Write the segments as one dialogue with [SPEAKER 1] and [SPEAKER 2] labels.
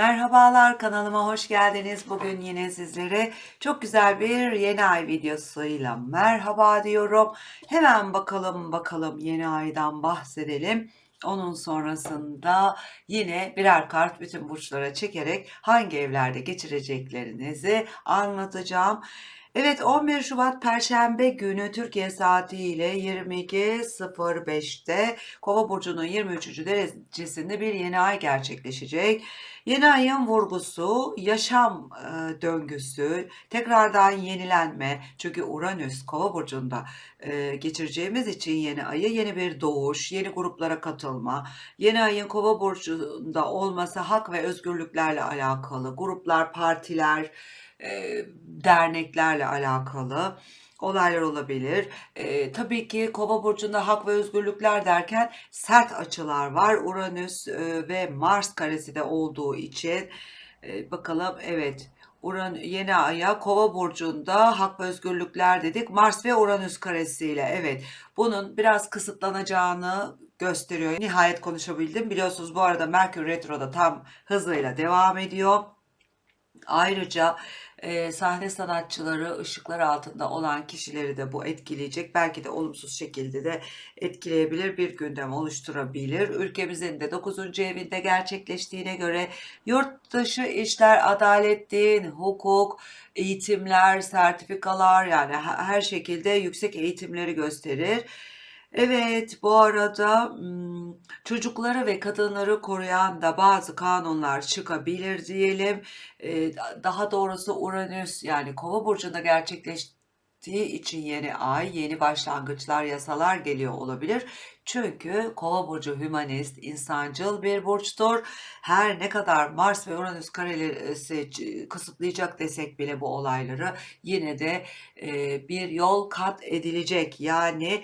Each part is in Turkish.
[SPEAKER 1] Merhabalar kanalıma hoş geldiniz. Bugün yine sizlere çok güzel bir yeni ay videosuyla merhaba diyorum. Hemen bakalım bakalım yeni aydan bahsedelim. Onun sonrasında yine birer kart bütün burçlara çekerek hangi evlerde geçireceklerinizi anlatacağım. Evet 11 Şubat Perşembe günü Türkiye saatiyle 22.05'te Kova burcunun 23. derecesinde bir yeni ay gerçekleşecek. Yeni ayın vurgusu, yaşam e, döngüsü, tekrardan yenilenme. Çünkü Uranüs Kova burcunda e, geçireceğimiz için yeni ayı yeni bir doğuş, yeni gruplara katılma, yeni ayın Kova burcunda olması hak ve özgürlüklerle alakalı, gruplar, partiler, e, derneklerle alakalı olaylar olabilir. E, tabii ki Kova burcunda hak ve özgürlükler derken sert açılar var. Uranüs e, ve Mars karesi de olduğu için e, bakalım evet. Uran yeni aya Kova burcunda hak ve özgürlükler dedik. Mars ve Uranüs karesiyle evet. Bunun biraz kısıtlanacağını gösteriyor. Nihayet konuşabildim. Biliyorsunuz bu arada Merkür Retro'da tam hızıyla devam ediyor. Ayrıca e, sahne sanatçıları, ışıklar altında olan kişileri de bu etkileyecek. Belki de olumsuz şekilde de etkileyebilir, bir gündem oluşturabilir. Ülkemizin de 9. evinde gerçekleştiğine göre yurt dışı işler, adalet, din, hukuk, eğitimler, sertifikalar yani her şekilde yüksek eğitimleri gösterir. Evet, bu arada çocukları ve kadınları koruyan da bazı kanunlar çıkabilir diyelim. Daha doğrusu Uranüs yani Kova burcunda gerçekleştiği için yeni ay, yeni başlangıçlar, yasalar geliyor olabilir. Çünkü Kova burcu hümanist, insancıl bir burçtur. Her ne kadar Mars ve Uranüs karesi kısıtlayacak desek bile bu olayları yine de bir yol kat edilecek. Yani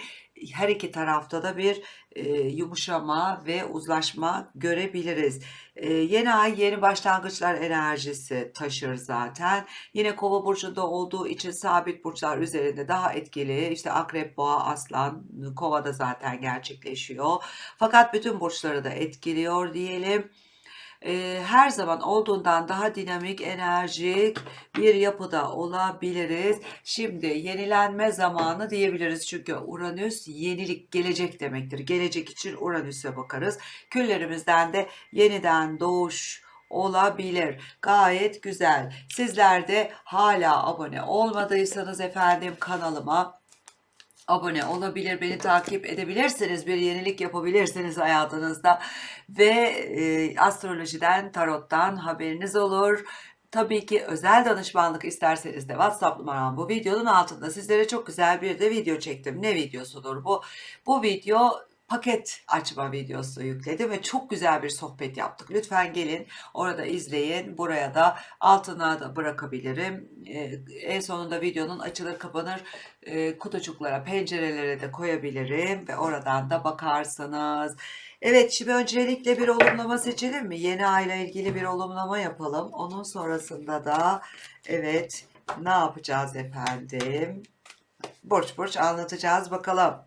[SPEAKER 1] her iki tarafta da bir e, yumuşama ve uzlaşma görebiliriz. E, yeni ay yeni başlangıçlar enerjisi taşır zaten. Yine kova burcunda olduğu için sabit burçlar üzerinde daha etkili. İşte akrep, boğa, aslan, kova da zaten gerçekleşiyor. Fakat bütün burçları da etkiliyor diyelim her zaman olduğundan daha dinamik, enerjik bir yapıda olabiliriz. Şimdi yenilenme zamanı diyebiliriz. Çünkü Uranüs yenilik, gelecek demektir. Gelecek için Uranüs'e bakarız. Küllerimizden de yeniden doğuş olabilir. Gayet güzel. Sizler de hala abone olmadıysanız efendim kanalıma abone olabilir, beni takip edebilirsiniz, bir yenilik yapabilirsiniz hayatınızda ve e, astrolojiden, tarottan haberiniz olur. Tabii ki özel danışmanlık isterseniz de WhatsApp numaram bu videonun altında sizlere çok güzel bir de video çektim. Ne videosudur bu? Bu video paket açma videosu yükledim ve çok güzel bir sohbet yaptık. Lütfen gelin orada izleyin. Buraya da altına da bırakabilirim. Ee, en sonunda videonun açılır kapanır e, kutucuklara, pencerelere de koyabilirim ve oradan da bakarsınız. Evet şimdi öncelikle bir olumlama seçelim mi? Yeni ayla ilgili bir olumlama yapalım. Onun sonrasında da evet ne yapacağız efendim? Borç borç anlatacağız bakalım.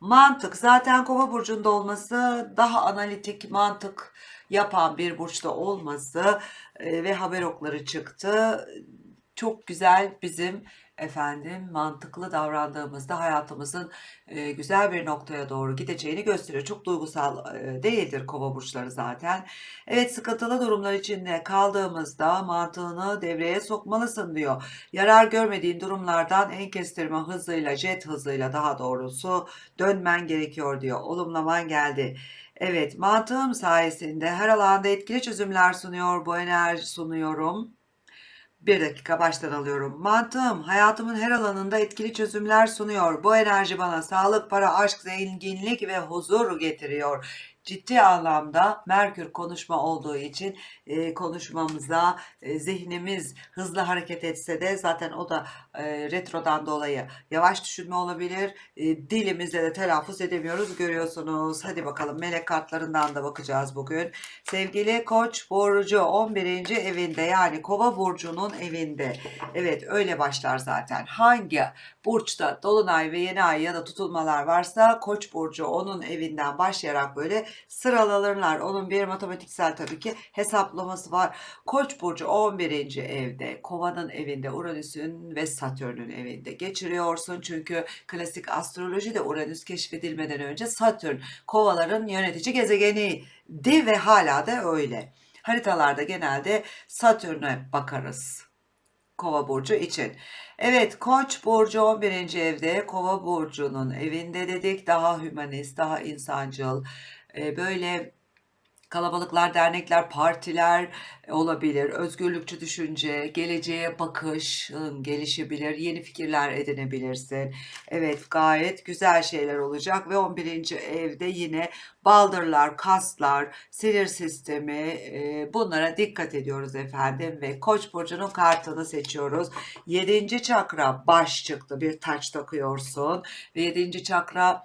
[SPEAKER 1] Mantık zaten kova burcunda olması daha analitik mantık yapan bir burçta olması e, ve haber okları çıktı. Çok güzel bizim efendim mantıklı davrandığımızda hayatımızın e, güzel bir noktaya doğru gideceğini gösteriyor. Çok duygusal e, değildir kova burçları zaten. Evet sıkıntılı durumlar içinde kaldığımızda mantığını devreye sokmalısın diyor. Yarar görmediğin durumlardan en kestirme hızıyla, jet hızıyla daha doğrusu dönmen gerekiyor diyor. Olumlaman geldi. Evet, mantığım sayesinde her alanda etkili çözümler sunuyor, bu enerji sunuyorum. Bir dakika baştan alıyorum. Mantığım hayatımın her alanında etkili çözümler sunuyor. Bu enerji bana sağlık, para, aşk, zenginlik ve huzur getiriyor ciddi anlamda Merkür konuşma olduğu için e, konuşmamıza e, zihnimiz hızlı hareket etse de zaten o da e, retrodan dolayı yavaş düşünme olabilir. E, dilimizde de telaffuz edemiyoruz görüyorsunuz. Hadi bakalım melek kartlarından da bakacağız bugün. Sevgili Koç burcu 11. evinde yani Kova burcunun evinde. Evet öyle başlar zaten. Hangi burçta dolunay ve yeni ay ya da tutulmalar varsa Koç burcu onun evinden başlayarak böyle sıralanırlar. Onun bir matematiksel tabii ki hesaplaması var. Koç burcu 11. evde, Kova'nın evinde, Uranüs'ün ve Satürn'ün evinde geçiriyorsun. Çünkü klasik astrolojide Uranüs keşfedilmeden önce Satürn Kovaların yönetici gezegeniydi ve hala da öyle. Haritalarda genelde Satürn'e bakarız. Kova burcu için. Evet, Koç burcu 11. evde, Kova burcunun evinde dedik. Daha hümanist, daha insancıl, e, böyle kalabalıklar, dernekler, partiler olabilir. Özgürlükçü düşünce, geleceğe bakış ın, gelişebilir, yeni fikirler edinebilirsin. Evet, gayet güzel şeyler olacak ve 11. evde yine baldırlar, kaslar, sinir sistemi e, bunlara dikkat ediyoruz efendim ve Koç burcunun kartını seçiyoruz. 7. çakra baş çıktı. Bir taç takıyorsun ve 7. çakra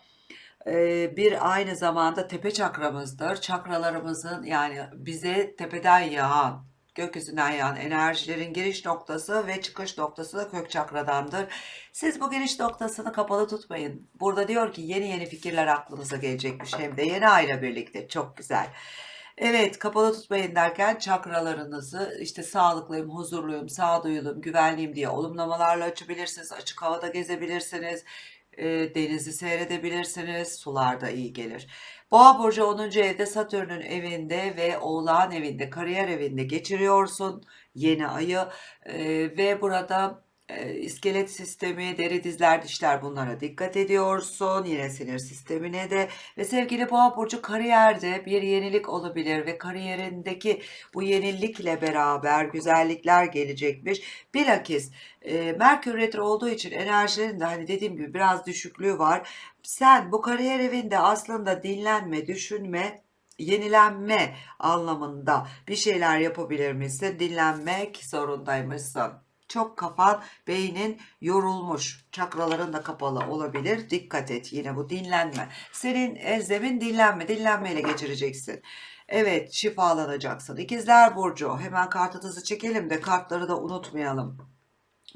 [SPEAKER 1] bir aynı zamanda tepe çakramızdır. Çakralarımızın yani bize tepeden yağan, gökyüzünden yağan enerjilerin giriş noktası ve çıkış noktası da kök çakradandır. Siz bu giriş noktasını kapalı tutmayın. Burada diyor ki yeni yeni fikirler aklınıza gelecekmiş hem de yeni ayla birlikte. Çok güzel. Evet, kapalı tutmayın derken çakralarınızı işte sağlıklıyım, huzurluyum, sağduyuluyum, güvenliyim diye olumlamalarla açabilirsiniz. Açık havada gezebilirsiniz. E, denizi seyredebilirsiniz. Sularda iyi gelir. Boğa burcu 10. evde Satürn'ün evinde ve Oğlağın evinde, kariyer evinde geçiriyorsun yeni ayı E, ve burada iskelet sistemi, deri, dizler, dişler bunlara dikkat ediyorsun. Yine sinir sistemine de ve sevgili Boğa burcu kariyerde bir yenilik olabilir ve kariyerindeki bu yenilikle beraber güzellikler gelecekmiş. Bilakis e, Merkür retro olduğu için enerjilerin de hani dediğim gibi biraz düşüklüğü var. Sen bu kariyer evinde aslında dinlenme, düşünme, yenilenme anlamında bir şeyler yapabilir misin? Dinlenmek zorundaymışsın. Çok kafan, beynin yorulmuş. Çakraların da kapalı olabilir. Dikkat et yine bu dinlenme. Senin ezlemin dinlenme. Dinlenmeyle geçireceksin. Evet şifalanacaksın. İkizler Burcu. Hemen kartınızı çekelim de kartları da unutmayalım.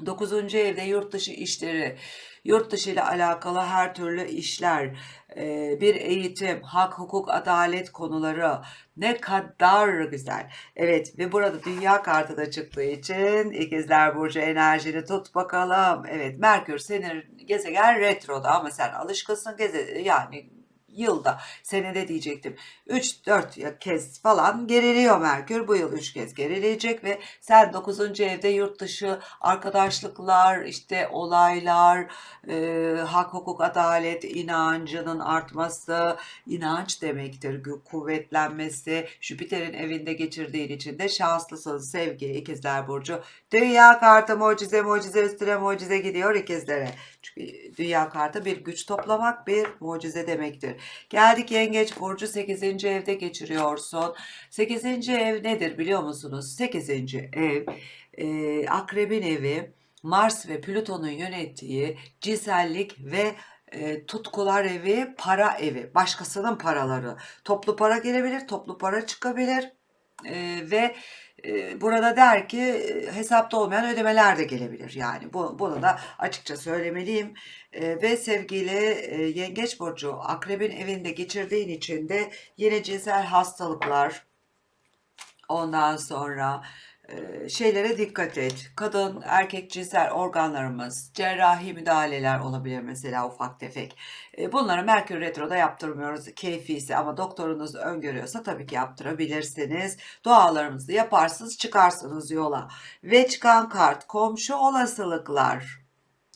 [SPEAKER 1] 9. evde yurt dışı işleri, yurt dışı ile alakalı her türlü işler, e, bir eğitim, hak, hukuk, adalet konuları ne kadar güzel. Evet ve burada dünya kartı da çıktığı için ikizler burcu enerjini tut bakalım. Evet Merkür senin gezegen retroda ama sen alışkınsın geze yani yılda senede diyecektim. 3-4 kez falan geriliyor Merkür. Bu yıl 3 kez gerileyecek ve sen 9. evde yurt dışı arkadaşlıklar işte olaylar e, hak hukuk adalet inancının artması inanç demektir. Kuvvetlenmesi Jüpiter'in evinde geçirdiğin için de şanslısın sevgili ikizler burcu dünya kartı mucize mucize üstüne mucize gidiyor ikizlere çünkü dünya kartı bir güç toplamak bir mucize demektir Geldik Yengeç Burcu 8. evde geçiriyorsun. 8. ev nedir biliyor musunuz? 8. ev e, akrebin evi Mars ve Plüton'un yönettiği cinsellik ve e, tutkular evi, para evi, başkasının paraları. Toplu para gelebilir, toplu para çıkabilir e, ve burada der ki hesapta olmayan ödemeler de gelebilir. Yani bu, bunu da açıkça söylemeliyim. Ve sevgili Yengeç Burcu akrebin evinde geçirdiğin için de yine cinsel hastalıklar ondan sonra şeylere dikkat et. Kadın, erkek cinsel organlarımız, cerrahi müdahaleler olabilir mesela ufak tefek. Bunları Merkür Retro'da yaptırmıyoruz keyfisi ama doktorunuz öngörüyorsa tabii ki yaptırabilirsiniz. Dualarımızı yaparsınız çıkarsınız yola. Ve çıkan kart komşu olasılıklar.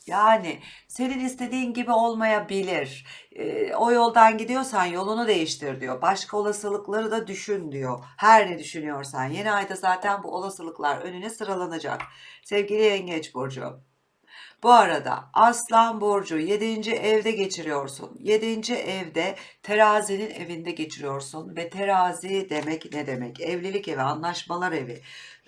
[SPEAKER 1] Yani senin istediğin gibi olmayabilir. E, o yoldan gidiyorsan yolunu değiştir diyor. Başka olasılıkları da düşün diyor. Her ne düşünüyorsan. Yeni ayda zaten bu olasılıklar önüne sıralanacak. Sevgili Yengeç Burcu. Bu arada Aslan Burcu 7. evde geçiriyorsun. 7. evde terazinin evinde geçiriyorsun. Ve terazi demek ne demek? Evlilik evi, anlaşmalar evi.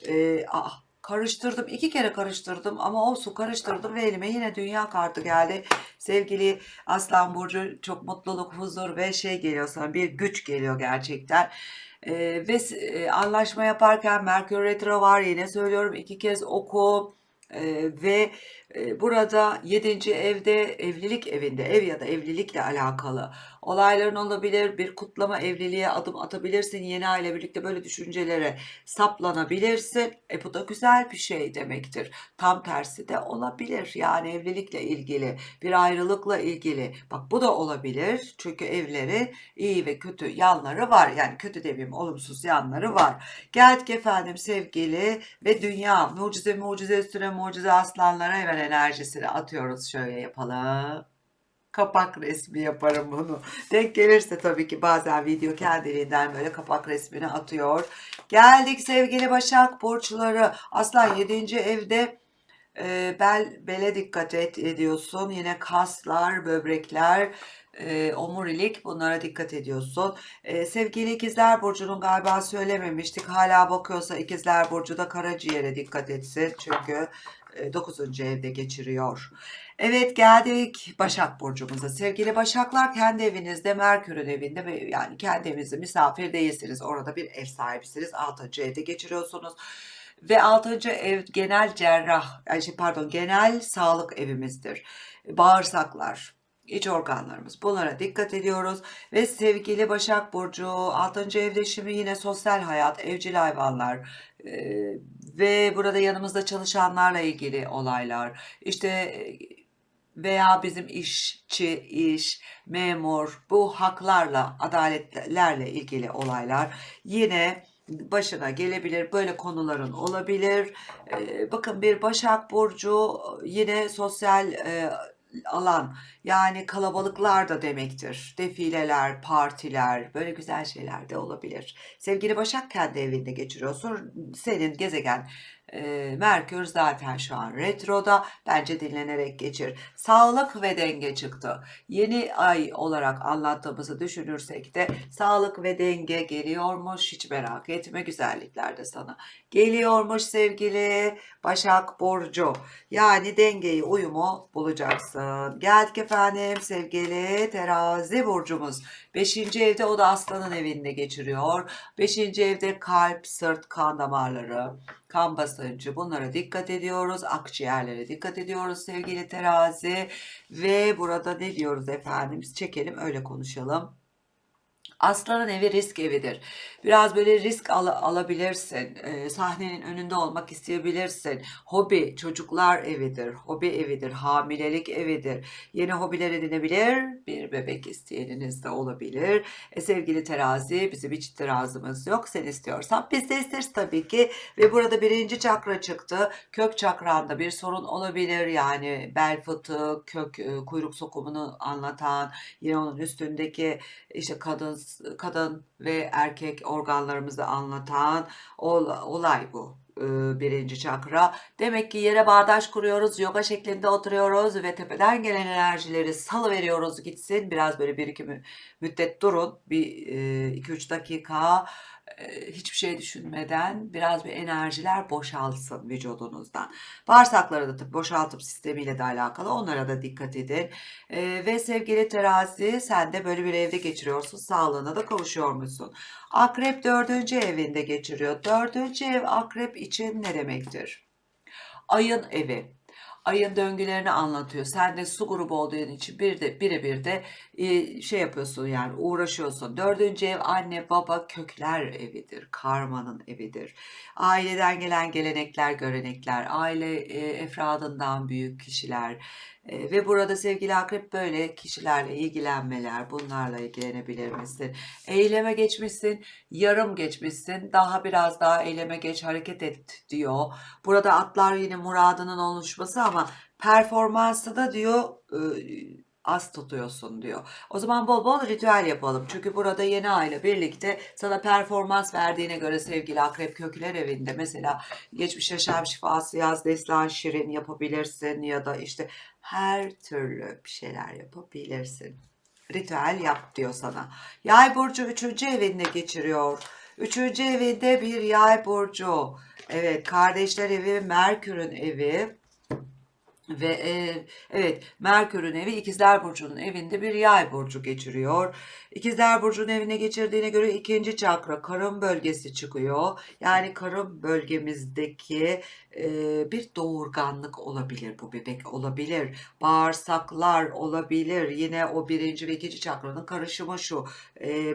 [SPEAKER 1] Ee, ah, karıştırdım. iki kere karıştırdım ama olsun karıştırdım ve elime yine dünya kartı geldi. Sevgili Aslan Burcu çok mutluluk, huzur ve şey geliyor sana bir güç geliyor gerçekten. Ee, ve e, anlaşma yaparken Merkür Retro var yine söylüyorum iki kez oku. Ee, ve e, burada 7. evde evlilik evinde ev ya da evlilikle alakalı olayların olabilir. Bir kutlama evliliğe adım atabilirsin. Yeni aile birlikte böyle düşüncelere saplanabilirsin. E bu da güzel bir şey demektir. Tam tersi de olabilir. Yani evlilikle ilgili, bir ayrılıkla ilgili. Bak bu da olabilir. Çünkü evleri iyi ve kötü yanları var. Yani kötü demeyeyim olumsuz yanları var. Geldik efendim sevgili ve dünya mucize mucize üstüne mucize aslanlara hemen enerjisini atıyoruz. Şöyle yapalım. Kapak resmi yaparım bunu. Denk gelirse tabii ki bazen video kendiliğinden böyle kapak resmini atıyor. Geldik sevgili Başak Burçları. Aslan 7. evde e, bel bele dikkat et ediyorsun. Yine kaslar, böbrekler, e, omurilik bunlara dikkat ediyorsun. E, sevgili ikizler burcunun galiba söylememiştik. Hala bakıyorsa ikizler burcu da karaciğere dikkat etsin. Çünkü 9. evde geçiriyor. Evet geldik Başak Burcu'muza. Sevgili Başaklar kendi evinizde Merkür'ün evinde ve yani kendi evinizde misafir değilsiniz. Orada bir ev sahibisiniz. 6. evde geçiriyorsunuz. Ve 6. ev genel cerrah, şey pardon genel sağlık evimizdir. Bağırsaklar, iç organlarımız bunlara dikkat ediyoruz. Ve sevgili Başak Burcu 6. evde şimdi yine sosyal hayat, evcil hayvanlar e, ve burada yanımızda çalışanlarla ilgili olaylar. İşte e, veya bizim işçi, iş, memur, bu haklarla, adaletlerle ilgili olaylar yine başına gelebilir. Böyle konuların olabilir. Ee, bakın bir Başak Burcu yine sosyal e, alan yani kalabalıklar da demektir. Defileler, partiler böyle güzel şeyler de olabilir. Sevgili Başak kendi evinde geçiriyorsun. Senin gezegen Merkür zaten şu an retroda. Bence dinlenerek geçir. Sağlık ve denge çıktı. Yeni ay olarak anlattığımızı düşünürsek de sağlık ve denge geliyormuş. Hiç merak etme güzellikler de sana. Geliyormuş sevgili Başak Burcu. Yani dengeyi, uyumu bulacaksın. Geldik efendim sevgili terazi burcumuz. Beşinci evde o da aslanın evinde geçiriyor. Beşinci evde kalp, sırt, kan damarları, kan basıncı bunlara dikkat ediyoruz. Akciğerlere dikkat ediyoruz sevgili terazi. Ve burada ne diyoruz efendim? Çekelim öyle konuşalım. Aslanın evi risk evidir. Biraz böyle risk al alabilirsin. E, sahnenin önünde olmak isteyebilirsin. Hobi, çocuklar evidir. Hobi evidir. Hamilelik evidir. Yeni hobiler edinebilir. Bir bebek isteyeniniz de olabilir. E, sevgili terazi, bizim hiç itirazımız yok. Sen istiyorsan biz de isteriz tabii ki. Ve burada birinci çakra çıktı. Kök çakranda bir sorun olabilir. Yani bel fıtığı, kök, e, kuyruk sokumunu anlatan, yine onun üstündeki işte kadın kadın ve erkek organlarımızı anlatan olay bu birinci çakra. Demek ki yere bağdaş kuruyoruz, yoga şeklinde oturuyoruz ve tepeden gelen enerjileri salı veriyoruz gitsin. Biraz böyle bir iki müddet durun. Bir iki üç dakika hiçbir şey düşünmeden biraz bir enerjiler boşalsın vücudunuzdan. Bağırsakları da tabii boşaltım sistemiyle de alakalı. Onlara da dikkat edin. ve sevgili terazi sen de böyle bir evde geçiriyorsun. Sağlığına da kavuşuyormuşsun. Akrep dördüncü evinde geçiriyor. Dördüncü ev akrep için ne demektir? Ayın evi ayın döngülerini anlatıyor. Sen de su grubu olduğun için bir de birebir de e, şey yapıyorsun yani uğraşıyorsun. Dördüncü ev anne baba kökler evidir. Karmanın evidir. Aileden gelen gelenekler, görenekler, aile e, efradından büyük kişiler, e, ve burada sevgili akrep böyle kişilerle ilgilenmeler, bunlarla ilgilenebilir misin? Eyleme geçmişsin, yarım geçmişsin, daha biraz daha eyleme geç hareket et diyor. Burada atlar yine muradının oluşması ama performansı da diyor e, az tutuyorsun diyor. O zaman bol bol ritüel yapalım. Çünkü burada yeni aile birlikte sana performans verdiğine göre sevgili akrep kökler evinde mesela geçmiş yaşam şifası yaz destan şirin yapabilirsin ya da işte her türlü bir şeyler yapabilirsin. Ritüel yap diyor sana. Yay burcu 3. evinde geçiriyor. 3. evinde bir yay burcu. Evet kardeşler evi Merkür'ün evi. Ve e, evet Merkür'ün evi İkizler Burcu'nun evinde bir yay burcu geçiriyor. İkizler Burcu'nun evine geçirdiğine göre ikinci çakra karın bölgesi çıkıyor. Yani karın bölgemizdeki e, bir doğurganlık olabilir bu bebek olabilir. Bağırsaklar olabilir. Yine o birinci ve ikinci çakranın karışımı şu e,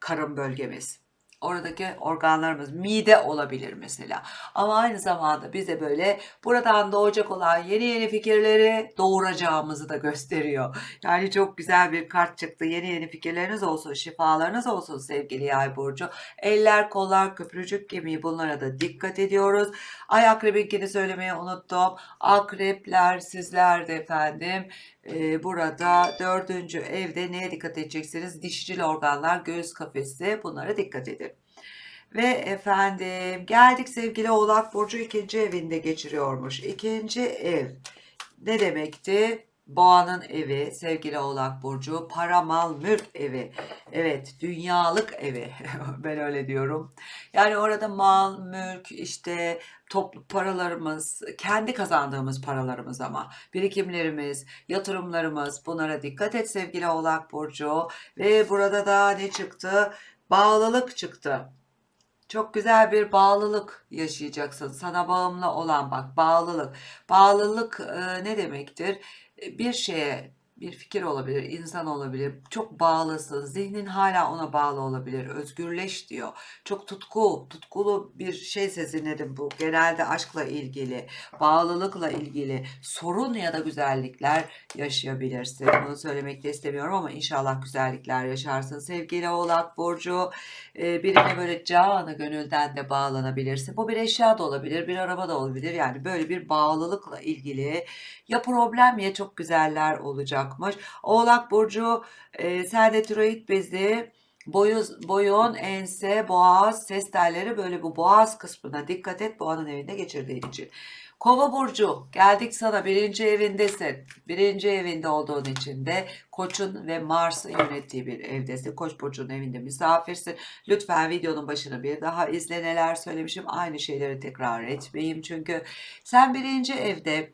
[SPEAKER 1] karın bölgemiz. Oradaki organlarımız mide olabilir mesela. Ama aynı zamanda bize böyle buradan doğacak olan yeni yeni fikirleri doğuracağımızı da gösteriyor. Yani çok güzel bir kart çıktı. Yeni yeni fikirleriniz olsun, şifalarınız olsun sevgili Yay burcu. Eller, kollar, köprücük kemiği bunlara da dikkat ediyoruz. Ay akrebinkini söylemeyi unuttum. Akrepler sizler de efendim burada dördüncü evde neye dikkat edeceksiniz? Dişicil organlar, göğüs kafesi bunlara dikkat edin. Ve efendim geldik sevgili Oğlak Burcu ikinci evinde geçiriyormuş. İkinci ev ne demekti? Boğanın evi, sevgili Oğlak Burcu, para, mal, mülk evi. Evet, dünyalık evi. ben öyle diyorum. Yani orada mal, mülk, işte toplu paralarımız, kendi kazandığımız paralarımız ama birikimlerimiz, yatırımlarımız bunlara dikkat et sevgili Oğlak Burcu. Ve burada da ne çıktı? Bağlılık çıktı. Çok güzel bir bağlılık yaşayacaksın. Sana bağımlı olan bak bağlılık. Bağlılık e, ne demektir? Bir şeye bir fikir olabilir, insan olabilir. Çok bağlısın, zihnin hala ona bağlı olabilir. Özgürleş diyor. Çok tutku, tutkulu bir şey sezinledim bu. Genelde aşkla ilgili, bağlılıkla ilgili sorun ya da güzellikler yaşayabilirsin. Bunu söylemek de istemiyorum ama inşallah güzellikler yaşarsın. Sevgili Oğlak Burcu, e, birine böyle canı gönülden de bağlanabilirsin. Bu bir eşya da olabilir, bir araba da olabilir. Yani böyle bir bağlılıkla ilgili ya problem ya çok güzeller olacakmış. Oğlak Burcu e, sende tiroid bezi, boyuz, boyun, ense, boğaz, ses telleri böyle bu boğaz kısmına dikkat et boğanın evinde geçirdiğin için. Kova burcu geldik sana birinci evindesin. Birinci evinde olduğun için de Koç'un ve Mars'ın yönettiği bir evdesin. Koç burcunun evinde misafirsin. Lütfen videonun başını bir daha izle neler söylemişim. Aynı şeyleri tekrar etmeyeyim çünkü sen birinci evde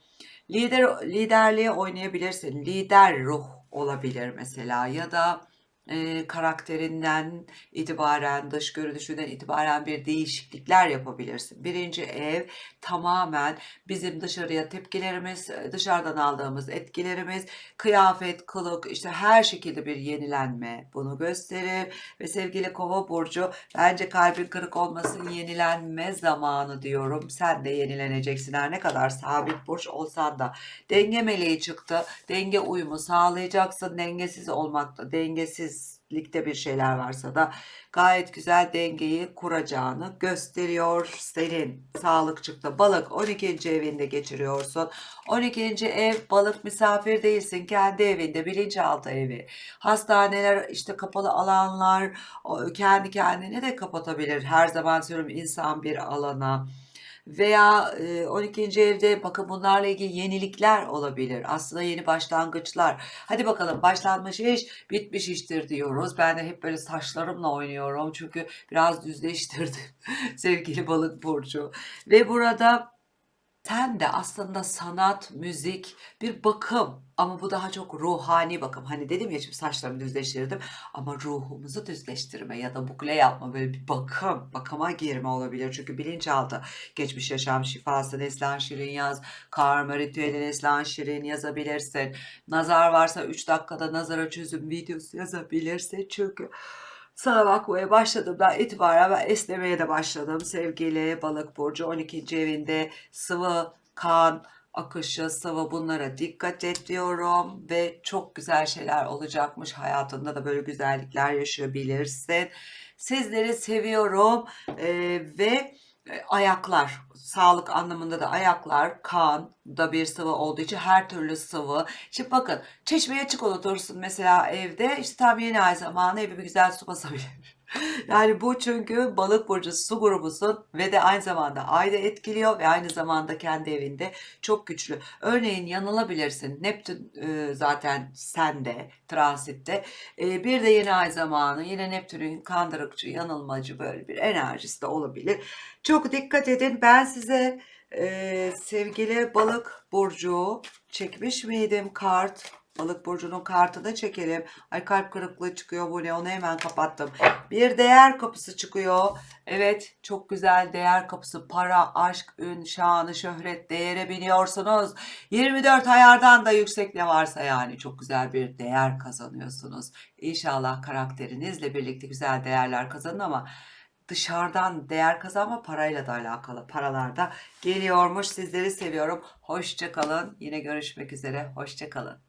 [SPEAKER 1] Lider liderliğe oynayabilirsin. Lider ruh olabilir mesela ya da e, karakterinden itibaren, dış görünüşünden itibaren bir değişiklikler yapabilirsin. Birinci ev tamamen bizim dışarıya tepkilerimiz, dışarıdan aldığımız etkilerimiz, kıyafet, kılık, işte her şekilde bir yenilenme bunu gösterir. Ve sevgili kova burcu bence kalbin kırık olmasın yenilenme zamanı diyorum. Sen de yenileneceksin her ne kadar sabit burç olsan da. Denge meleği çıktı. Denge uyumu sağlayacaksın. Dengesiz olmakta, dengesiz ligde bir şeyler varsa da gayet güzel dengeyi kuracağını gösteriyor senin sağlık çıktı balık 12. evinde geçiriyorsun 12. ev balık misafir değilsin kendi evinde bilinçaltı evi hastaneler işte kapalı alanlar kendi kendini de kapatabilir her zaman söylüyorum insan bir alana veya 12. evde bakın bunlarla ilgili yenilikler olabilir. Aslında yeni başlangıçlar. Hadi bakalım başlanmış iş bitmiş iştir diyoruz. Ben de hep böyle saçlarımla oynuyorum. Çünkü biraz düzleştirdim sevgili balık burcu. Ve burada sen de aslında sanat, müzik, bir bakım ama bu daha çok ruhani bakım. Hani dedim ya şimdi saçlarımı düzleştirdim ama ruhumuzu düzleştirme ya da bukle yapma böyle bir bakım, bakıma girme olabilir. Çünkü bilinçaltı geçmiş yaşam şifası Neslihan Şirin yaz, karma ritüeli Neslihan Şirin yazabilirsin. Nazar varsa 3 dakikada nazara çözüm videosu yazabilirsin. Çünkü sana bakmaya başladığımdan itibaren ben esnemeye de başladım. Sevgili balık burcu 12. evinde sıvı, kan, akışı, sıvı bunlara dikkat et. Ve çok güzel şeyler olacakmış. Hayatında da böyle güzellikler yaşayabilirsin. Sizleri seviyorum ee, ve ayaklar sağlık anlamında da ayaklar kan da bir sıvı olduğu için her türlü sıvı. Şimdi bakın çeşmeye çikolata mesela evde işte tam yeni ay zamanı evi bir güzel su basabilir. Yani bu çünkü balık burcu su grubusun ve de aynı zamanda ayda etkiliyor ve aynı zamanda kendi evinde çok güçlü. Örneğin yanılabilirsin. Neptün e, zaten sende transitte. E, bir de yeni ay zamanı yine Neptün'ün kandırıkçı, yanılmacı böyle bir enerjisi de olabilir. Çok dikkat edin. Ben size Ee, sevgili balık burcu çekmiş miydim kart? Balık burcunun kartını çekelim. Ay kalp kırıklığı çıkıyor bu ne onu hemen kapattım. Bir değer kapısı çıkıyor. Evet çok güzel değer kapısı. Para, aşk, ün, şanı, şöhret, değere biniyorsunuz. 24 ayardan da yüksek ne varsa yani çok güzel bir değer kazanıyorsunuz. İnşallah karakterinizle birlikte güzel değerler kazanın ama dışarıdan değer kazanma parayla da alakalı. Paralar da geliyormuş. Sizleri seviyorum. Hoşça kalın. Yine görüşmek üzere. Hoşça kalın.